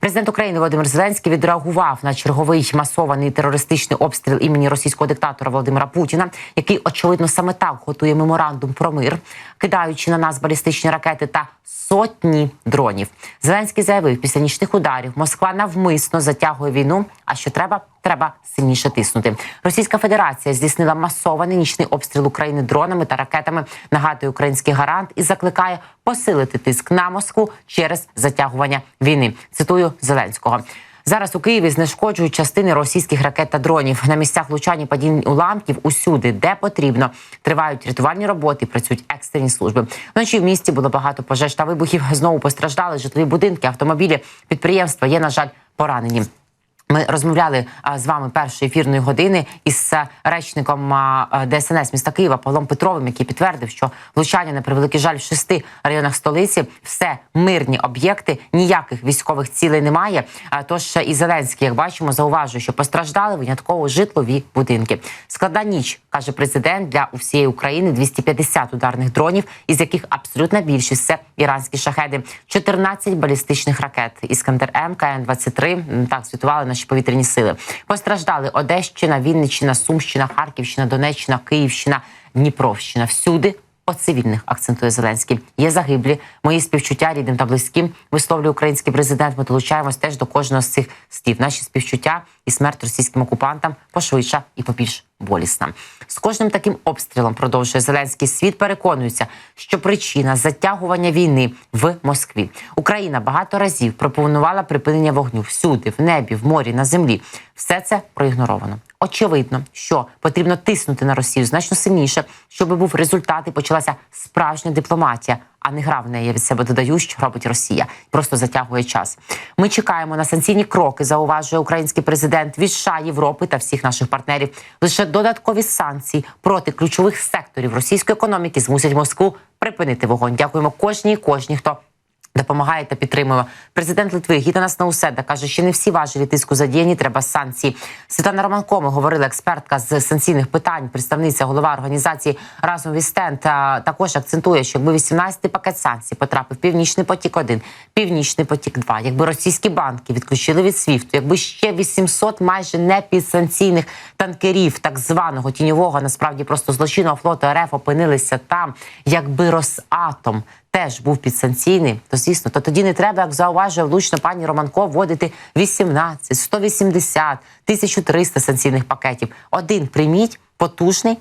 Президент України Володимир Зеленський відреагував на черговий масований терористичний обстріл імені російського диктатора Володимира Путіна, який очевидно саме так готує меморандум про мир, кидаючи на нас балістичні ракети та сотні дронів. Зеленський заявив, після нічних ударів Москва навмисно затягує війну. А що треба, треба сильніше тиснути. Російська Федерація здійснила масований нічний обстріл України дронами та ракетами. Нагадує український гарант і закликає посилити тиск на Москву через затягування війни. Цитую Зеленського. Зараз у Києві знешкоджують частини російських ракет та дронів на місцях влучань падінь уламків усюди, де потрібно. Тривають рятувальні роботи, працюють екстрені служби. Вночі в місті було багато пожеж та вибухів. Знову постраждали житлові будинки, автомобілі, підприємства. Є на жаль поранені. Ми розмовляли з вами першої ефірної години із речником а, а, ДСНС міста Києва Павлом Петровим, який підтвердив, що влучання на превеликий жаль в шести районах столиці все мирні об'єкти, ніяких військових цілей немає. Тож і Зеленський, як бачимо, зауважує, що постраждали винятково житлові будинки. Складна ніч каже президент для усієї України 250 ударних дронів, із яких абсолютна більшість це іранські шахеди, 14 балістичних ракет. Іскандер М КН 23 так звітували наші повітряні сили. Постраждали Одещина, Вінниччина, Сумщина, Харківщина, Донеччина, Київщина, Дніпровщина. Всюди по цивільних акцентує Зеленський. Є загиблі. Мої співчуття рідним та близьким висловлює український президент. Ми долучаємось теж до кожного з цих слів. Наші співчуття і смерть російським окупантам пошвидша і побільш болісна. З кожним таким обстрілом продовжує Зеленський світ. Переконується, що причина затягування війни в Москві. Україна багато разів пропонувала припинення вогню всюди, в небі, в морі, на землі. Все це проігноровано. Очевидно, що потрібно тиснути на Росію значно сильніше, щоб був результат і почалася справжня дипломатія, а не гра в неї. Я від себе додаю, що робить Росія, просто затягує час. Ми чекаємо на санкційні кроки. Зауважує український президент від США, Європи та всіх наших партнерів. Лише додаткові санкції проти ключових секторів російської економіки змусять Москву припинити вогонь. Дякуємо кожній, і кожній, хто Допомагає та підтримує президент Литви Гітанас Науседа каже, що не всі важелі тиску задіяні, треба санкції. Світлана Романко, ми говорили експертка з санкційних питань, представниця голова організації разом Вістен та також акцентує, що якби 18-й пакет санкцій потрапив північний потік 1 північний потік 2 якби російські банки відключили від СВІФТу, якби ще 800 майже непідсанкційних танкерів, так званого тіньового, насправді просто злочинного флоту РФ опинилися там, якби Росатом теж був підсанкційний, то звісно, то тоді не треба, як зауважує влучно пані Романко, вводити 18, 180, 1300 санкційних пакетів. Один прийміть потужний.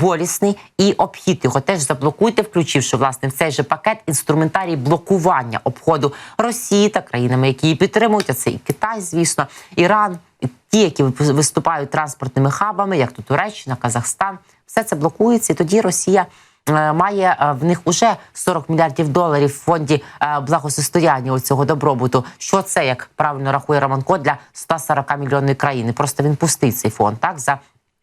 Болісний і обхід його теж заблокуйте, включивши власне в цей же пакет інструментарій блокування обходу Росії та країнами, які її підтримують. А це і Китай, звісно, Іран, і ті, які виступають транспортними хабами, як то Туреччина, Казахстан, все це блокується, і тоді Росія має е, в них уже 40 мільярдів доларів в фонді благосостояння у цього добробуту. Що це як правильно рахує Романко для 140 мільйонної країни? Просто він пустить цей фонд так за.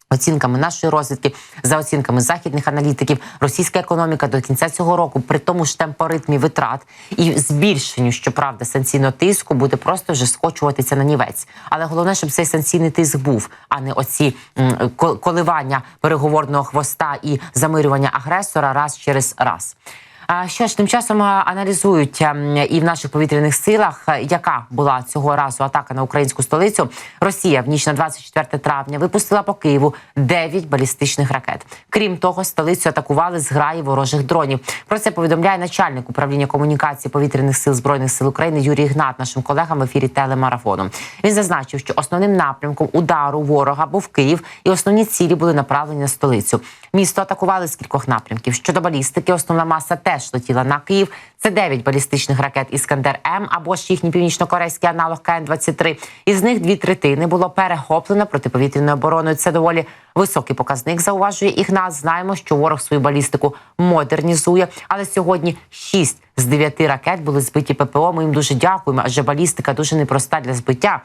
Оцінками нашої розвідки, за оцінками західних аналітиків, російська економіка до кінця цього року, при тому ж темпоритмі витрат і збільшенню, щоправда, санкційного тиску буде просто вже скочуватися на нівець. Але головне, щоб цей санкційний тиск був, а не оці коливання переговорного хвоста і замирювання агресора раз через раз. Що ж тим часом аналізують ем, і в наших повітряних силах, е, яка була цього разу атака на українську столицю? Росія в ніч на 24 травня випустила по Києву 9 балістичних ракет. Крім того, столицю атакували зграї ворожих дронів. Про це повідомляє начальник управління комунікації повітряних сил збройних сил України Юрій Гнат нашим колегам в ефірі телемарафону. Він зазначив, що основним напрямком удару ворога був Київ, і основні цілі були направлені на столицю. Місто атакували з кількох напрямків. Щодо балістики, основна маса теж летіла на Київ. Це 9 балістичних ракет Іскандер М або ж їхній північно-корейський аналог КН-23. Із них дві третини було перехоплено протиповітряною обороною. Це доволі високий показник. Зауважує Ігнат. Знаємо, що ворог свою балістику модернізує. Але сьогодні 6 з 9 ракет були збиті ППО. Ми їм дуже дякуємо, адже балістика дуже непроста для збиття.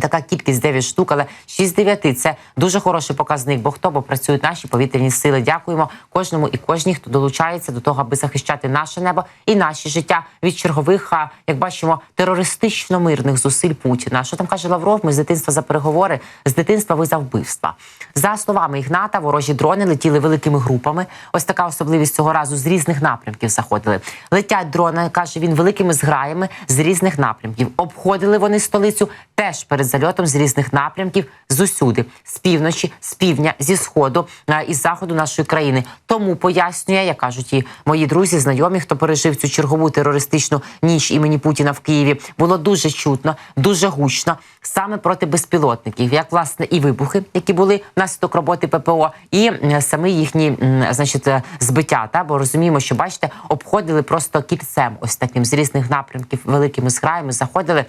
Така кількість 9 штук, але 6 з 9 – це дуже хороший показник. Бо хто бо працюють наші повітряні сили. Дякуємо кожному і кожній, хто долучається до того, аби захищати наше небо і наші життя від чергових, а, як бачимо, терористично мирних зусиль Путіна. Що там каже Лавров? Ми з дитинства за переговори, з дитинства ви за вбивства. За словами Ігната, ворожі дрони летіли великими групами. Ось така особливість цього разу з різних напрямків заходили. Летять дрони, каже він, великими зграями з різних напрямків. Обходили вони столицю теж перед зальотом з різних напрямків з усюди, з півночі, з півдня, зі сходу а, із заходу нашої країни. Тому пояснює, як кажуть і мої друзі, знайомі, хто пережив цю чергову терористичну ніч імені Путіна в Києві. Було дуже чутно, дуже гучно саме проти безпілотників, як власне і вибухи, які були внаслідок роботи ППО, і саме їхні значить е, збиття. Та бо розуміємо, що бачите, обходили просто кільцем, ось таким з різних напрямків, великими зграями заходили.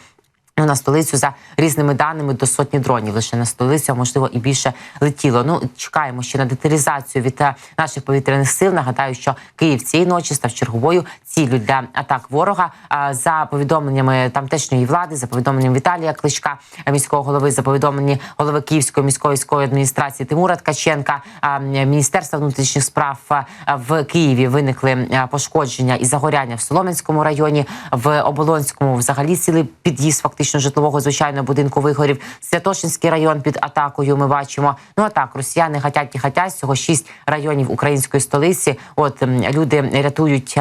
На столицю за різними даними до сотні дронів лише на столицю, а можливо і більше летіло. Ну чекаємо ще на деталізацію від е, наших повітряних сил. Нагадаю, що Київ цієї ночі став черговою ціллю для атак ворога. А за повідомленнями тамтешньої влади, за повідомленням Віталія Кличка, е, міського голови, за повідомленням голови Київської міської військової адміністрації Тимура Ткаченка, Міністерства внутрішніх справ е, в Києві виникли пошкодження і загоряння в Соломенському районі, в Оболонському взагалі цілий під'їзд фактично житлового звичайного будинку вигорів. Святошинський район під атакою. Ми бачимо. Ну а так, росіяни хотять і хотять. Всього шість районів української столиці. От люди рятують,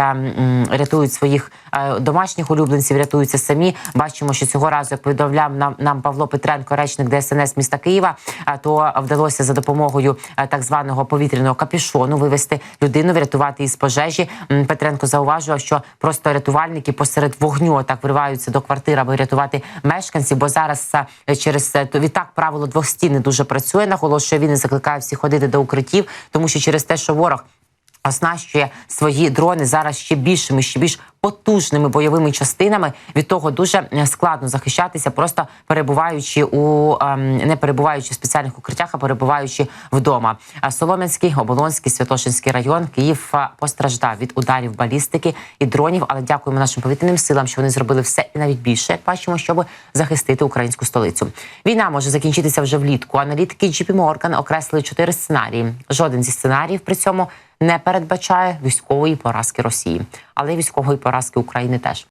рятують своїх е, домашніх улюбленців, рятуються самі. Бачимо, що цього разу, як повідомляв нам, нам Павло Петренко, речник ДСНС міста Києва, а то вдалося за допомогою е, так званого повітряного капішону вивести людину, врятувати із пожежі. Петренко зауважував, що просто рятувальники посеред вогню так вриваються до квартир, аби рятувати мешканців. Бо зараз е, через е, то відтак правило двох стін не дуже працює. Наголошує він і закликає всіх ходити до укриттів, тому що через те, що ворог. Оснащує свої дрони зараз ще більшими, ще більш потужними бойовими частинами. Від того дуже е, складно захищатися, просто перебуваючи у ем, не перебуваючи в спеціальних укриттях, а перебуваючи вдома. А Солом'янський, Оболонський, Святошинський район, Київ е, постраждав від ударів балістики і дронів. Але дякуємо нашим повітряним силам, що вони зробили все і навіть більше, як бачимо, щоб захистити українську столицю. Війна може закінчитися вже влітку. Аналітики JP Morgan окреслили чотири сценарії. Жоден зі сценаріїв при цьому не передбачає військової поразки Росії, але військової поразки України теж.